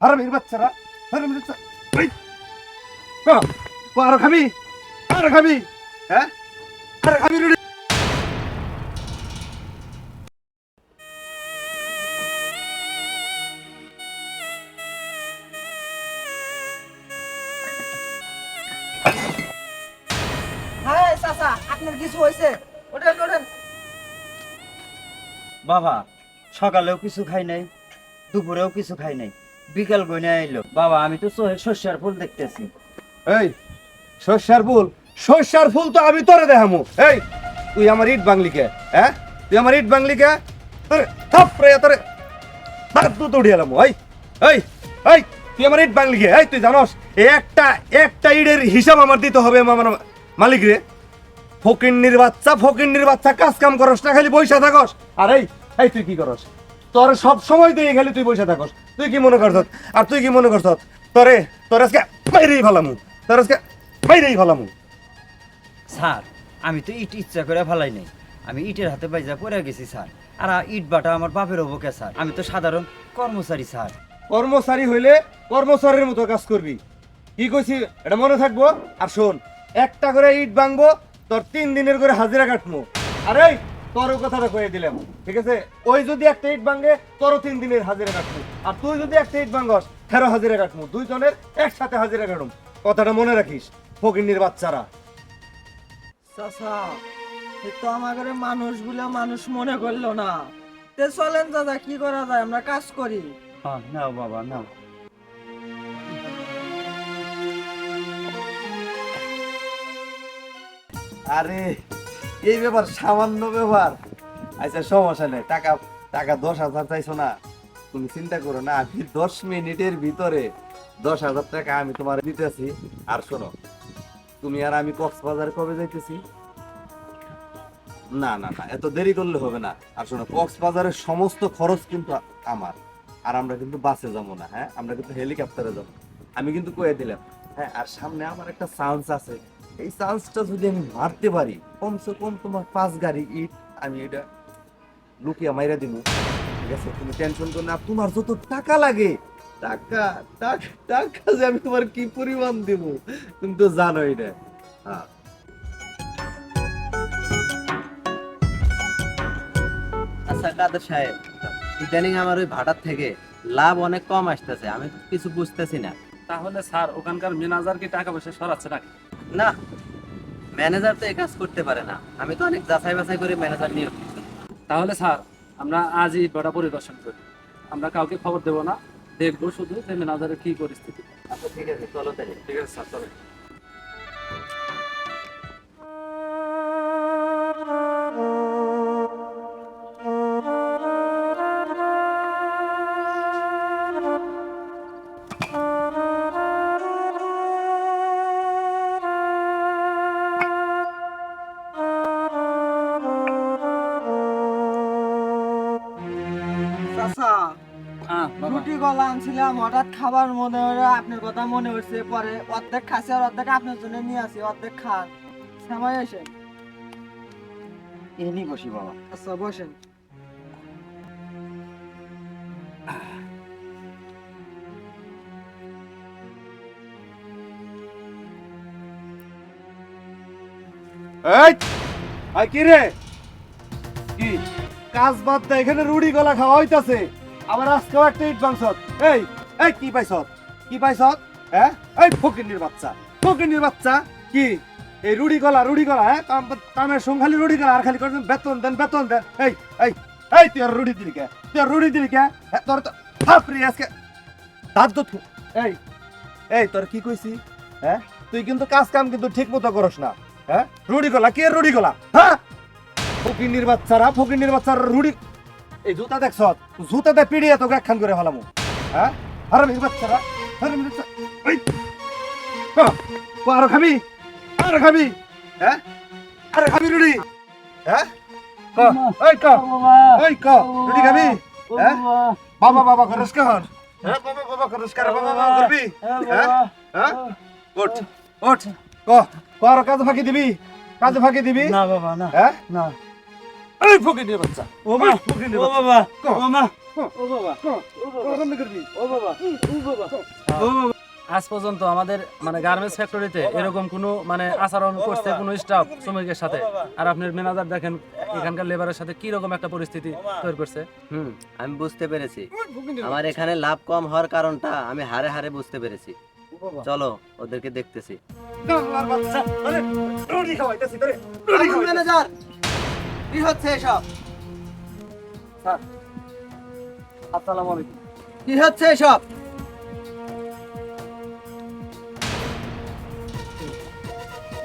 হারামির বাচ্চারা হারামির বাচ্চা আরও খাবি? আরও খাবি? হ্যাঁ? আরও খাবি রুটি হ্যাঁ আপনার কিছু হয়েছে? ওঠেন ওঠেন। বাবা সকালেও কিছু খাই নাই দুপুরেও কিছু খাই নাই। বিকাল গনে আইলো। বাবা, আমি তো চোখে ফুল দেখতেছি। এই শস্যার ফুল? শস্যার ফুল তো আমি তোরে দেখামু। এই, তুই আমার ইট বাংলিকে হ্যাঁ? তুই আমার ইট বাংলিকে তোরে থাপড়ে তোরে তার তো দৌড়ি এলাম এই এই এই, তুই আমার ইট বাংলিকে এই, তুই জানোস, একটা একটা ইটের হিসাব আমার দিতে হবে আমার মালিক রে। ফকিন্নির বাচ্চা ফকিন্নির বাচ্চা কাজ কাম করস না, খালি বইসা থাকস। আর এই তুই কি করস? তোর সব সময় তুই খালি তুই বইসা থাকস। তুই কি মনে করছ? আর তুই কি মনে করছ? তোরে তোর আজকে বাইরেই ফেলামু। তোর আজকে বাইরেই ফেলামু। স্যার আমি তো ইট ইচ্ছা করে ফেলাই নাই। আমি ইটের হাতে বাইজা পড়ে গেছি স্যার। আর ইট বাটা আমার বাপের হবকে স্যার। আমি তো সাধারণ কর্মচারী স্যার। কর্মচারী হইলে কর্মচারীর মতো কাজ করবি। কি কইছি? এটা মনে থাকব? আর শোন একটা করে ইট ভাঙবো তোর তিন দিনের করে হাজিরা কাটবো আরে তোরও কথাটা কয়ে দিলাম ঠিক আছে? ওই যদি একটা ইট ভাঙে তোরও তিন দিনের হাজিরা কাটবো আর তুই যদি একটা ইট ভাঙস তেরো হাজিরা কাটবো দুইজনের একসাথে হাজিরা কাটুম। কথাটা মনে রাখিস ফকিন্নির বাচ্চারা। চাচা এ তো আমাদের মানুষগুলা মানুষ মনে করল না। তে চলেন দাদা কি করা যায়? আমরা কাজ করি। হ্যাঁ নাও বাবা নাও। আরে এই ব্যাপার সামান্য ব্যাপার। আচ্ছা সমস্যা নেই। টাকা টাকা দশ হাজার চাইছো না। তুমি চিন্তা করো না, আমি দশ মিনিটের ভিতরে দশ হাজার টাকা আমি তোমার দিতেছি। আর শোনো, তুমি আর আমি কক্সবাজার কবে যাইতেছি? না না না, এত দেরি করলে হবে না। আর শোনো, কক্সবাজারের সমস্ত খরচ কিন্তু আমার। আর আমরা কিন্তু বাসে যাব না হ্যাঁ? আমরা কিন্তু হেলিকপ্টারে যাব। আমি কিন্তু কয়ে দিলাম হ্যাঁ? আর সামনে আমার একটা চান্স আছে। এই চান্সটা যদি আমি মারতে পারি কমসে কম তোমার পাঁচ গাড়ি ইট আমি এটা লুকিয়ে মাইরা দিব ঠিক আছে তুমি টেনশন করো না তোমার যত টাকা লাগে টাকা টাকা টাকা যে আমি তোমার কি পরিমাণ দেব তুমি তো জানো এটা হ্যাঁ। আচ্ছা কাদের সাহেব ইদানিং আমার ওই ভাড়ার থেকে লাভ অনেক কম আসতেছে আমি কিছু বুঝতেছি না। তাহলে স্যার ওখানকার ম্যানেজার কি টাকা পয়সা সরাচ্ছে নাকি? না ম্যানেজার তো এই কাজ করতে পারে না। আমি তো অনেক যাচাই বাছাই করে ম্যানেজার নিয়োগ তাহলে স্যার আমরা আজই বড় পরিদর্শন করি। আমরা কাউকে খবর দেব না দেখব শুধু যে ম্যানেজারের কি পরিস্থিতি। আচ্ছা ঠিক আছে চলো তাই ঠিক আছে স্যার চলে। রুটি গলা আনছিলাম হঠাৎ খাবার মনে হলো আপনার কথা মনে হচ্ছে পরে অর্ধেক খাসি আর অর্ধেক আপনার জন্য নিয়ে আসি অর্ধেক খান। সময় এসে। এনি বসি বাবা। আচ্ছা বসেন। এই আই কি রে? কি? কাজ বাদ এখানে রুড়ি গলা খাওয়া হইতাছে। আবার আজকেও একটা ইট মাংসত এই এই কি পাইছত? কি পাইছত? হ্যাঁ এই ফকিন্নির বাচ্চা। ফকিন্নির বাচ্চা? কি? এই রুড়ি গলা রুড়ি গলা হ্যাঁ কাম- কামের সঙ্গে খালি রুড়ি গলা আর খালি করছেন বেতন দেন বেতন দেন। এই এই এই, তুই রুড়ি দিলি কে? তুই রুড়ি দিলি কে? তোর তো বাপরে আজকে। দাঁত তো এই এই, তোর কি কইছি? হ্যাঁ তুই কিন্তু কাজ কাম কিন্তু ঠিক মতো করস না। হ্যাঁ রুড়ি গলা, কে রুড়ি গলা? হ্যাঁ? ফকিন্নির বাচ্চারা ফকিন্নির বাচ্চারা রুড়ি এই জুতা দেখছ? জুতাতে পিড়িয়ে তোকে একখান করে ফেলামু। হ্যাঁ? হারামির বাচ্চারা হারামির বাচ্চা ক, ক, আরও খাবি? আরও খাবি? হ্যাঁ? আরও খাবি রুড়ি হ্যাঁ? ক ওই ক ওই ক রুড়ি খাবি? হ্যাঁ? বাবা। বাবা করস কখন হ্যাঁ বাবা বাবা করস কর বাবা বাবা করবি? হ্যাঁ হ্যাঁ? ওঠ ওঠ। ক ক আরও কাজ ফাঁকি দিবি? কাজ ফাঁকি দিবি? না বাবা না। হ্যাঁ? না। এই ফকিনের বাচ্চা ও মা ফকিনের ও বাবা ও মা ও বাবা ও বাবা ও বাবা ও বাবা আজ পর্যন্ত আমাদের মানে গার্মেন্টস ফ্যাক্টরিতে এরকম কোনো মানে আচরণ করছে কোনো স্টাফ শ্রমিকের সাথে আর আপনার ম্যানেজার দেখেন এখানকার লেবারের সাথে কি রকম একটা পরিস্থিতি তৈরি করছে হুম আমি বুঝতে পেরেছি আমার এখানে লাভ কম হওয়ার কারণটা আমি হারে হারে বুঝতে পেরেছি চলো ওদেরকে দেখতেছি ম্যানেজার কি হচ্ছে এসব? আসসালামু আলাইকুম। কি হচ্ছে এসব?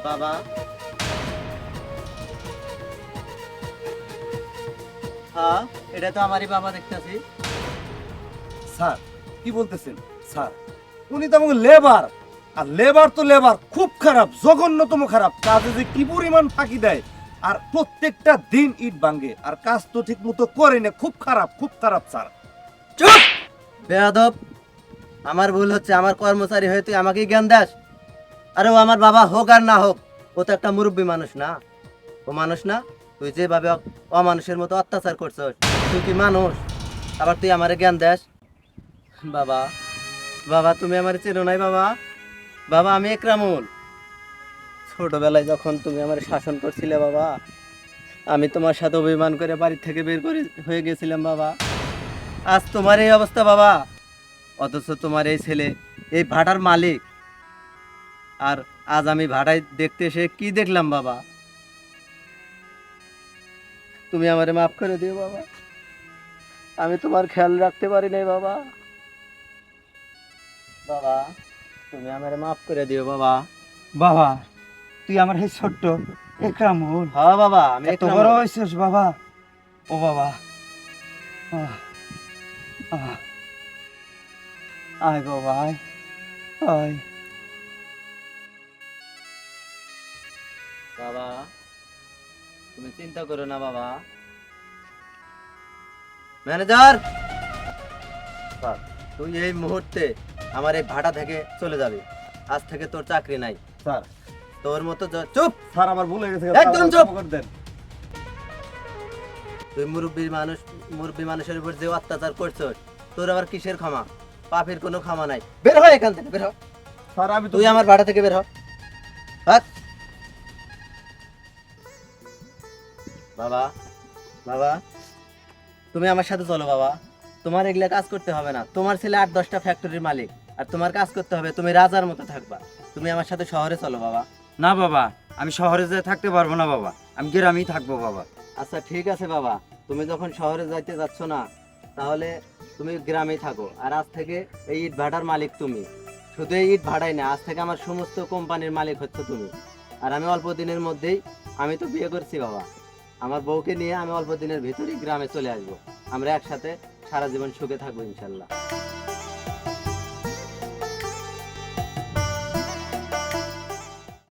বাবা। হ্যাঁ এটা তো আমারই বাবা দেখতেছি। স্যার কি বলতেছেন? স্যার উনি তো আমাকে লেবার। আর লেবার তো লেবার খুব খারাপ জঘন্যতম খারাপ। কাজে যে কি পরিমাণ ফাঁকি দেয় আর প্রত্যেকটা দিন ইট ভাঙ্গে আর কাজ তো ঠিক মতো করে না। খুব খারাপ খুব খারাপ, স্যার। চুপ! বেয়াদব, আমার ভুল হচ্ছে। আমার কর্মচারী হয়ে তুই আমাকেই জ্ঞান দাস। আরে ও আমার বাবা হোক আর না হোক, ও তো একটা মুরব্বী মানুষ না। ও মানুষ না, তুই যেভাবে অমানুষের মতো অত্যাচার করছস, তুই কি মানুষ? আবার তুই আমারে জ্ঞান দাস। বাবা বাবা, তুমি আমার চেনো নাই, বাবা? বাবা, আমি একরামুল। ছোটবেলায় যখন তুমি আমার শাসন করছিলে বাবা, আমি তোমার সাথে অভিমান করে বাড়ি থেকে বের করে হয়ে গেছিলাম বাবা। আজ তোমার এই অবস্থা বাবা। অথচ তোমার এই ছেলে, এই ভাটার মালিক। আর আজ আমি ভাড়ায় দেখতে এসে কি দেখলাম বাবা? তুমি আমারে মাফ করে দিও বাবা। আমি তোমার খেয়াল রাখতে পারি নাই বাবা। বাবা, তুমি আমারে মাফ করে দিও বাবা। বাবা তুই আমার এই ছোট্ট একরামুল হ্যাঁ বাবা আমি এত বড় হয়েছিস বাবা। ও বাবা। আয় বাবা আয় আয়। বাবা তুমি চিন্তা করো না বাবা। ম্যানেজার! তুই এই মুহূর্তে আমার এই ভাটা থেকে চলে যাবে। আজ থেকে তোর চাকরি নাই। স্যার তোর মতো চুপ! স্যার আমার ভুল হয়ে গেছে একদম চুপ। করে দেন। তুই মুরব্বী মানুষ মুরব্বী মানুষের উপর যে অত্যাচার করছস তোর আবার কিসের ক্ষমা? পাপের কোনো ক্ষমা নাই। বের হয় এখান থেকে বের হ। স্যার আমি তুই আমার ভাড়া থেকে বের হ। বাবা বাবা তুমি আমার সাথে চলো বাবা। তোমার এগুলা কাজ করতে হবে না। তোমার ছেলে আট দশটা ফ্যাক্টরির মালিক। আর তোমার কাজ করতে হবে তুমি রাজার মতো থাকবা। তুমি আমার সাথে শহরে চলো বাবা। না বাবা, আমি শহরে যেয়ে থাকতে পারব না বাবা, আমি গ্রামেই থাকব বাবা। আচ্ছা ঠিক আছে বাবা, তুমি যখন শহরে যাইতে যাচ্ছ না, তাহলে তুমি গ্রামেই থাকো, আর আজ থেকে এই ইট ভাটার মালিক তুমি। শুধু এই ইট ভাড়াই না, আজ থেকে আমার সমস্ত কোম্পানির মালিক হচ্ছে তুমি। আর আমি অল্প দিনের মধ্যেই, আমি তো বিয়ে করছি বাবা। আমার বউকে নিয়ে আমি অল্প দিনের ভিতরেই গ্রামে চলে আসব। আমরা একসাথে সারা জীবন সুখে থাকব, ইনশাল্লাহ।